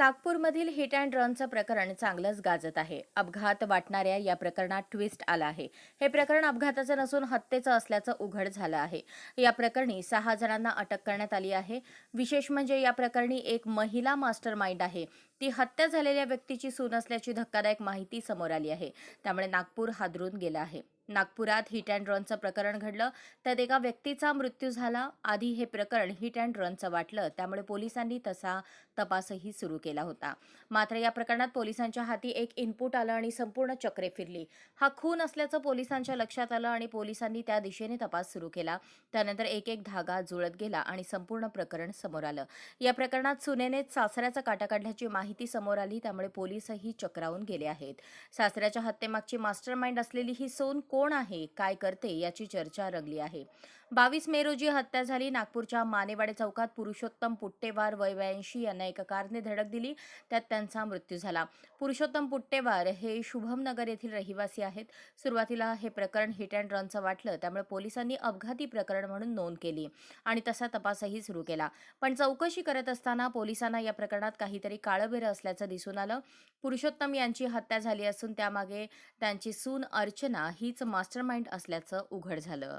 नागपूरमधील hit and रनचं प्रकरण चांगलंच गाजत आहे. अपघात वाटणाऱ्या या प्रकरणात ट्विस्ट आला आहे. हे प्रकरण अपघाताचं नसून हत्येचं असल्याचं उघड झालं आहे. या प्रकरणी सहा जणांना अटक करण्यात आली आहे. विशेष म्हणजे या प्रकरणी एक महिला मास्टर माइंड आहे. ती हत्या झालेल्या व्यक्तीची सून असल्याची धक्कादायक माहिती समोर आली आहे. त्यामुळे नागपूर हादरून गेलं आहे. नागपुरात हिट अँड रनचं प्रकरण घडलं त्यात एका व्यक्तीचा मृत्यू झाला. आधी हे प्रकरण हिट अँड रनचं वाटलं त्यामुळे पोलिसांनी तसा तपासही सुरू केला होता. मात्र या प्रकरणात पोलिसांच्या हाती एक इनपुट आलं आणि संपूर्ण चक्रे फिरली. हा खून असल्याचं पोलिसांच्या लक्षात आलं आणि पोलिसांनी त्या दिशेने तपास सुरू केला. त्यानंतर एक एक धागा जुळत गेला आणि संपूर्ण प्रकरण समोर आलं. या प्रकरणात सुनेने सासऱ्याचा काटा काढल्याची माहिती समोर आली त्यामुळे पोलीसही चक्रावून गेले आहेत. सासऱ्याच्या हत्येमागची मास्टर माइंड असलेली ही सोन कोण आहे काय करते याची चर्चा रंगली आहे. बावीस मे रोजी हत्या झाली. नागपूरच्या मानेवाडे चौकात पुरुषोत्तम पुट्टेवार वय ब्याऐंशी यांना एका कारने धडक दिली. त्यात त्यांचा मृत्यू झाला. पुरुषोत्तम पुट्टेवार हे शुभमनगर येथील रहिवासी आहेत. सुरुवातीला हे प्रकरण हिट अँड रनचं वाटलं. त्यामुळे पोलिसांनी अपघाती प्रकरण म्हणून नोंद केली आणि तसा तपासही सुरू केला. पण चौकशी करत असताना पोलिसांना या प्रकरणात काहीतरी काळबेरं असल्याचं दिसून आलं. पुरुषोत्तम यांची हत्या झाली असून त्यामागे त्यांची सून अर्चना हीच मास्टर माइंड असल्याचं उघड झालं.